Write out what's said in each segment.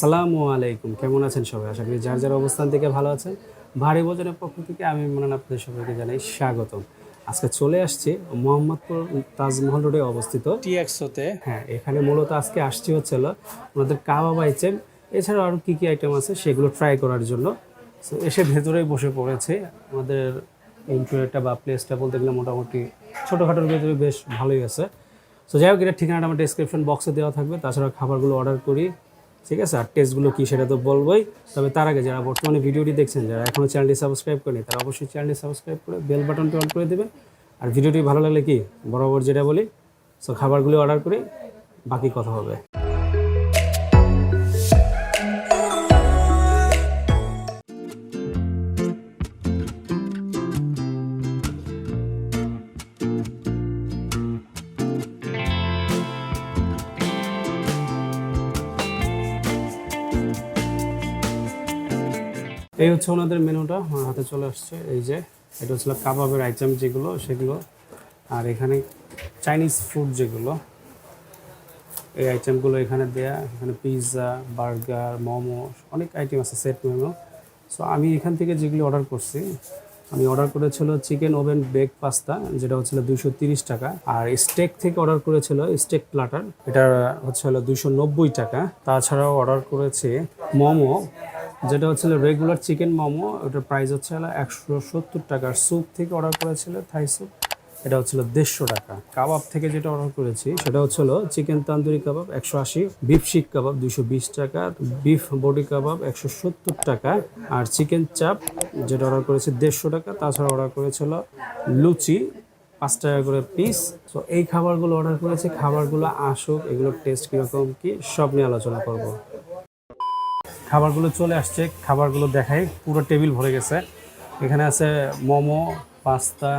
সালামু আলাইকুম। কেমন আছেন সবাই? আশা করি যার যার অবস্থান থেকে ভালো আছেন ভারী ভোজনের পক্ষ থেকে আমি মনান আপনাদের সবাইকে জানাই স্বাগতম। আজকে চলে আসছি মোহাম্মদপুর তাজমহল রোডে অবস্থিত। টিএক্সোতে হ্যাঁ এখানে মূলত আজকে আসছি হচ্ছিল ওনাদের কাবাব আইটেম এছাড়াও আরও কী কী আইটেম আছে সেগুলো ট্রাই করার জন্য। So, এসে ভেতরেই বসে পড়েছে। আমাদের ইন্টারিয়রটা বা প্লেসটা বলতে গেলে মোটামুটি ছোটোখাটোর ভেতরে বেশ ভালোই আছে। সো যাই হোক এটা ঠিকানাটা আমার ডিসক্রিপশন বক্সে দেওয়া থাকবে। তাছাড়া খাবারগুলো অর্ডার করি। ঠিক আছে? আর টেস্টগুলো কী সেটা তো বলবোই। তবে তার আগে যারা বর্তমানে ভিডিওটি দেখছেন, যারা এখনও চ্যানেলটি সাবস্ক্রাইব করেনি তারা অবশ্যই চ্যানেলটি সাবস্ক্রাইব করে বেল বাটনটি অন করে দেবেন। আর ভিডিওটি ভালো লাগলে কি? বরাবর যেটা বলি সো খাবারগুলি অর্ডার করে বাকি কথা হবে। এই হচ্ছে ওনাদের মেনুটা আমার হাতে চলে আসছে। এই যে, এটা হচ্ছিল কাবাবের আইটেম যেগুলো, সেগুলো। আর এখানে চাইনিজ ফুড যেগুলো, এই আইটেমগুলো এখানে দেয়া, এখানে পিৎজা বার্গার মোমো অনেক আইটেম আছে সেট মেনু সো আমি এখান থেকে যেগুলি অর্ডার করছি, আমি অর্ডার করেছিল চিকেন ওভেন বেক পাস্তা যেটা হচ্ছিল দুশো তিরিশ টাকা। আর স্টেক থেকে অর্ডার করেছিল স্টেক প্লাটার এটা হচ্ছে হলো দুইশো নব্বই টাকা। তাছাড়াও অর্ডার করেছে মোমো যেটা হচ্ছিল রেগুলার চিকেন মোমো, ওটার প্রাইস হচ্ছে একশো সত্তর টাকার স্যুপ থেকে অর্ডার করেছিল থাই স্যুপ এটা হচ্ছিল দেড়শো টাকা। কাবাব থেকে যেটা অর্ডার করেছি, সেটা হচ্ছিল চিকেন তান্দুরি কাবাব একশো আশি বিফ শিক কাবাব দুশো বিশ টাকা বিফ বডি কাবাব একশো সত্তর টাকা, আর চিকেন চাপ যেটা অর্ডার করেছি দেড়শো টাকা, তাছাড়া অর্ডার করেছিল লুচি, পাঁচ টাকা করে পিস তো এই খাবারগুলো অর্ডার করেছি, খাবারগুলো আসুক, এগুলোর টেস্ট কীরকম কি, সব নিয়ে আলোচনা করব। খাবারগুলো চলে আসছে, খাবারগুলো দেখাই, পুরো টেবিল ভরে গেছে। এখানে আছে momo, pasta,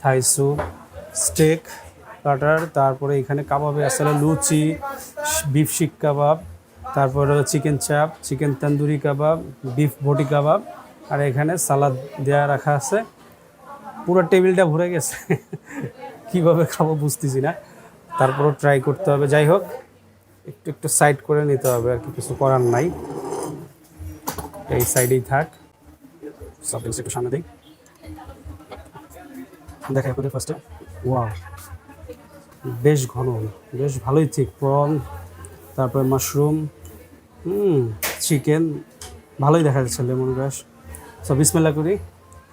Thai soup steak কাটার তারপরে এখানে কাবাবে আছে হলো লুচি, বিফ শিক কাবাব, তারপরে চিকেন চাপ, চিকেন তন্দুরি কাবাব, বিফ বটি কাবাব, আর এখানে সালাদ দেওয়া রাখা আছে। পুরো টেবিলটা ভরে গেছে। কীভাবে খাব বুঝতেছি না। তারপরও ট্রাই করতে হবে। যাই হোক, একটু একটু সাইড করে নিতে হবে আর কি, কিছু করার নাই। এই সাইডেই থাক। সব জিনিস একটু সামনে দিই দেখাই আপনাদের ফার্স্টে ওয়াও বেশ ঘন, বেশ ভালোই ঠিক প্রন তারপরে মাশরুম হুম চিকেন ভালোই দেখা যাচ্ছে লেমন গ্রাস সব বিসমেল্লা করি।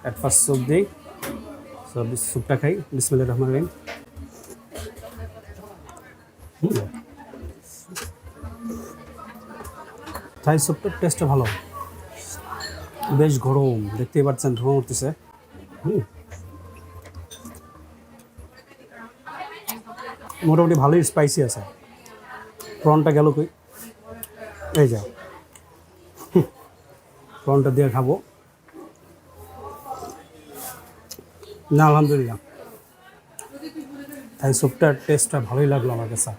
অ্যাট ফার্স্ট স্যুপ দিই। সব স্যুপটা খাই। বিসমিল্লা রহমান রহিম। থাই স্যুপটার টেস্টটা ভালো। বেশ গরম, দেখতেই পাচ্ছেন, ধোঁয়া উঠতেছে। মোটামুটি ভালোই স্পাইসি আছে। প্রনটা গেল কই? এই যাও প্রনটা দিয়ে খাব। না, আলহামদুলিল্লাহ। তাই স্যুপটার টেস্টটা ভালোই লাগল আমার কাছে।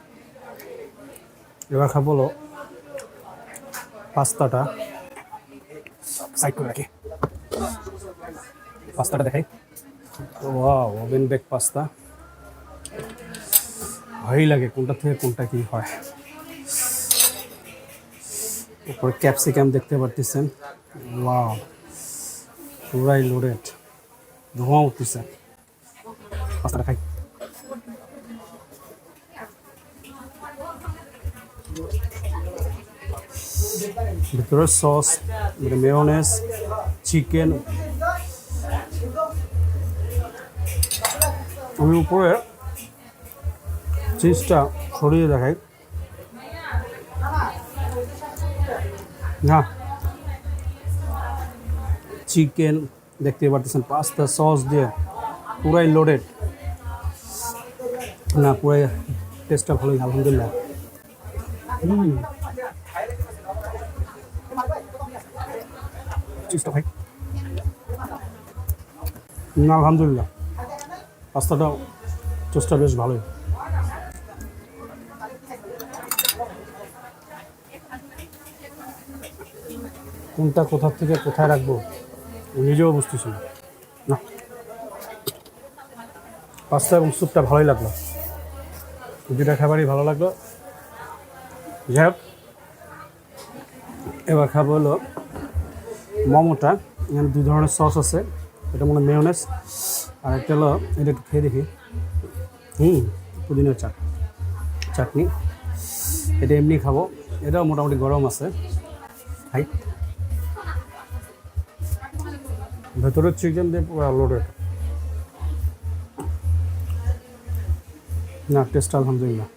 এবার খাব পাস্তাটা। সাইড করে রাখি পাস্তাটা দেখাই ওয়াও ওভেন বেক পাস্তা ভয়ই লাগে কোনটা থেকে কোনটা কি হয় উপরে ক্যাপসিকাম দেখতে পারতেছেন ওয়াও পুরাই লোডেড ধোঁয়া উঠতেছে পাস্তাটা খাই ভিতরে সস মেয়নেস, চিকেন। আমি উপরে চিজটা ছড়িয়ে দেখাই। না। চিকেন দেখতে পারতেছেন, পাস্তা সস দিয়ে পুরাই লোডেড না, পুরাই টেস্টটা ভালোই, আলহামদুলিল্লাহ। হুম। চিজটা ভাই। না, আলহামদুলিল্লাহ। পাস্তাটা টেস্টটা বেশ ভালোই। কোনটা কোথা থেকে কোথায় রাখব নিজেও বুঝতেছি না। পাস্তা এবং স্যুপটা ভালোই লাগল। দুটা খাবারই ভালো লাগল। যাই হোক, এবার খাব হলো মোমোটা এখানে দুই ধরনের সস আছে। এটা মনে হয় মেয়নেস আর একটা হলো এটা একটু খেয়ে দেখি। হুম পুদিনার চাট, চাটনি। এটা এমনি খাব। এটাও মোটামুটি গরম আছে। খাই ভেতরের চিকেন দিয়ে পুরো লোডেড না টেস্ট আলহামদুলিল্লাহ।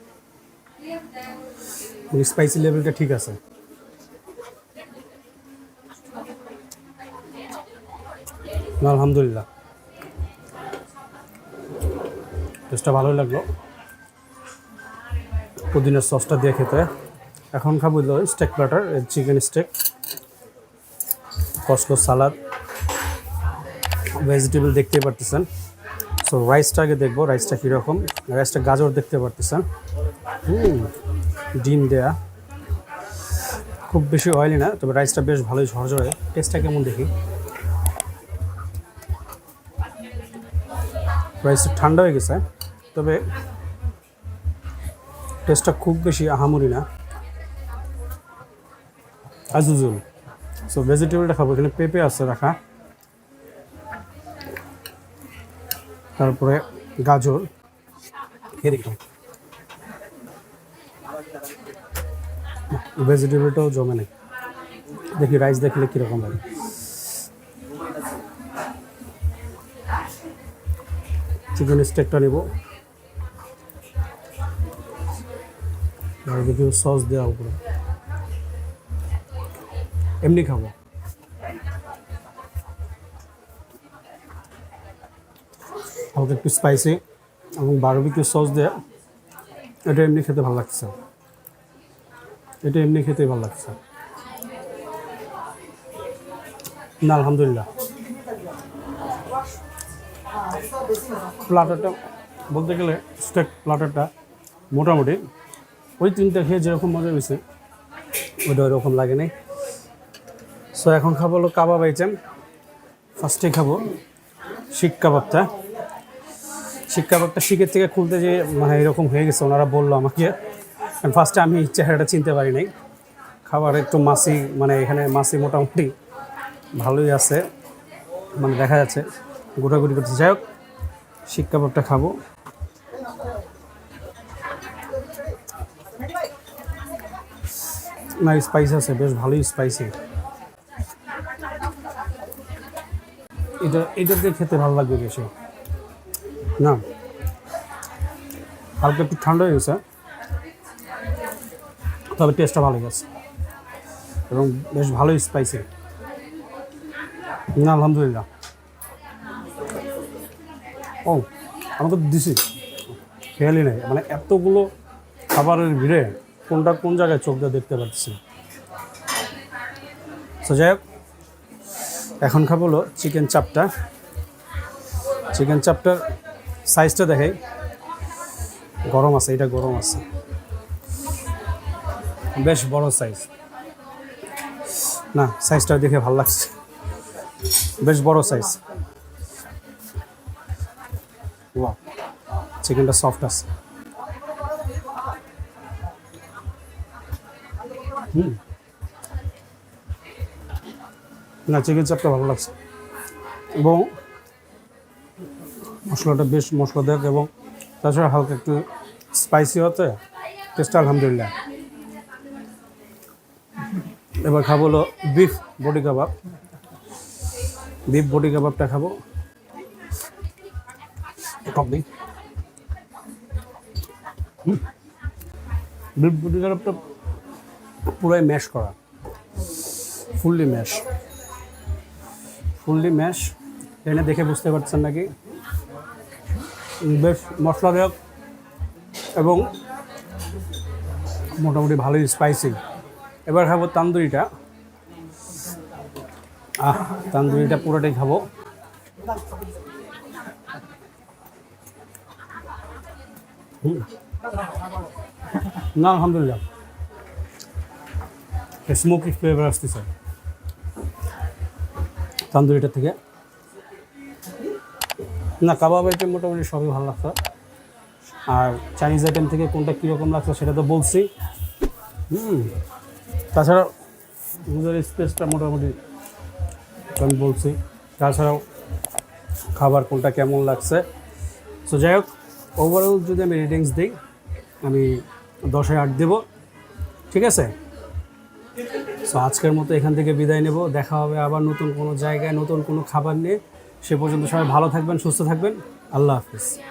স্পাইসি লেভেলটা ঠিক আছে। আলহামদুলিল্লাহ। টেস্টটা ভালোই লাগল। পুদিনার সসটা দিয়ে খেতে। এখন খাব steak platter chicken steak Costco salad vegetable দেখতে পারতেছেন। সো রাইসটা আগে দেখব রাইসটা কীরকম। রাইসটা গাজর দেখতে পারতেছেন। হুম, ডিম দেয়া। খুব বেশি অয়েলি না, তবে রাইসটা বেশ ভালোই ঝরঝরে। টেস্টটা কেমন দেখি? রাইসটা ঠান্ডা হয়ে গেছে, তবে টেস্টটা খুব বেশি আহামরি না। ইউজুয়াল সো ভেজিটেবলটা খাব, এখানে পেঁপে আছে রাখা। তারপরে গাজর। দেখি ভেজিটেবলটাও জমে নেই। দেখি রাইস দেখলে কীরকম লাগে চিকেন স্টেকটা নেব। বারবিকিউ সস দেওয়া উপরে। এমনি খাব। হালকা একটু স্পাইসি এবং বারবিকিউ সস দেওয়া এটা এমনি খেতে ভালো লাগছে। এটা এমনি খেতে ভালো লাগছে। না, আলহামদুলিল্লাহ। প্লাটারটা বলতে গেলে স্টেক প্লাটারটা মোটামুটি ওই তিনটা খেয়ে যেরকম মজা হয়েছে, ওইটা ওইরকম লাগে নাই। সো এখন খাব হলো কাবাব আইটেম ফার্স্টে খাব শিক কাবাবটা। শিক কাবাবটা শিকের থেকে খুলতে যে মানে এরকম হয়ে গেছে, ওনারা বলল আমাকে। ফার্স্টে আমি চেহারাটা চিনতে পারি নাই। খাবার একটু মাসি মানে এখানে মাসি মোটামুটি ভালোই আছে। মানে দেখা যাচ্ছে গোটাগুটি করতে যাই হোক শিক কাবাবটা খাব। না স্পাইস আছে, বেশ ভালোই স্পাইসি এটা এটা দিয়ে খেতে ভালো লাগবে বেশি। না, হালকা একটু ঠান্ডা হয়ে গেছে। তবে টেস্টটা ভালো গেছে এবং বেশ ভালোই স্পাইসি না, আলহামদুলিল্লাহ। ও, আমাকে দিছি। খেয়ালই নেই। মানে এতগুলো খাবারের ভিড়ে কোনটা কোন জায়গায় চোখ দিয়ে দেখতে পাচ্ছি তো যাই হোক, এখন খাব হলো চিকেন চাপটা চিকেন চাপটার সাইজটা দেখাই। গরম আছে, এটা গরম আছে। বেশ বড় সাইজ না সাইজটা দেখে ভালো লাগছে। বেশ বড় সাইজ ওয়া চিকেনটা সফট আছে। না চিকেন চাপটা ভালো লাগছে। এবং মশলাটা বেশ মশলাদায়ক এবং তাছাড়া হালকা একটু স্পাইসি হতে টেস্ট আলহামদুলিল্লাহ। এবার খাব হলো beef boti kebab. Beef boti কাবাবটা খাব। টক দিই বিফ পুরাই ম্যাশ করা। ফুললি ম্যাশ ফুললি ম্যাশ এখানে দেখে বুঝতে পারছেন নাকি? বেশ মশলাদায়ক এবং মোটামুটি ভালোই স্পাইসি এবার খাব তান্দুরিটা। আহ, তান্দুরিটা পুরোটাই খাব। না, আলহামদুলিল্লাহ। স্মোকি ফ্লেভার আসতেছে। তান্দুরিটা থেকে। না, কাবাব আইটেম মোটামুটি সবই ভালো লাগতো আর চাইনিজ আইটেম থেকে কোনটা কীরকম লাগতো সেটা তো বলছি। হুম তাছাড়া নিজের স্পেসটা মোটামুটি আমি বলছি। তাছাড়াও খাবার কোনটা কেমন লাগছে। সো যাই হোক ওভারঅল যদি আমি রেটিংস দিই, আমি দশে আট দেব। ঠিক আছে? সো আজকের মতো এখান থেকে বিদায় নেব। দেখা হবে আবার নতুন কোনো জায়গায়, নতুন কোনো খাবার নিয়ে। সে পর্যন্ত সবাই ভালো থাকবেন, সুস্থ থাকবেন। আল্লাহ হাফিজ।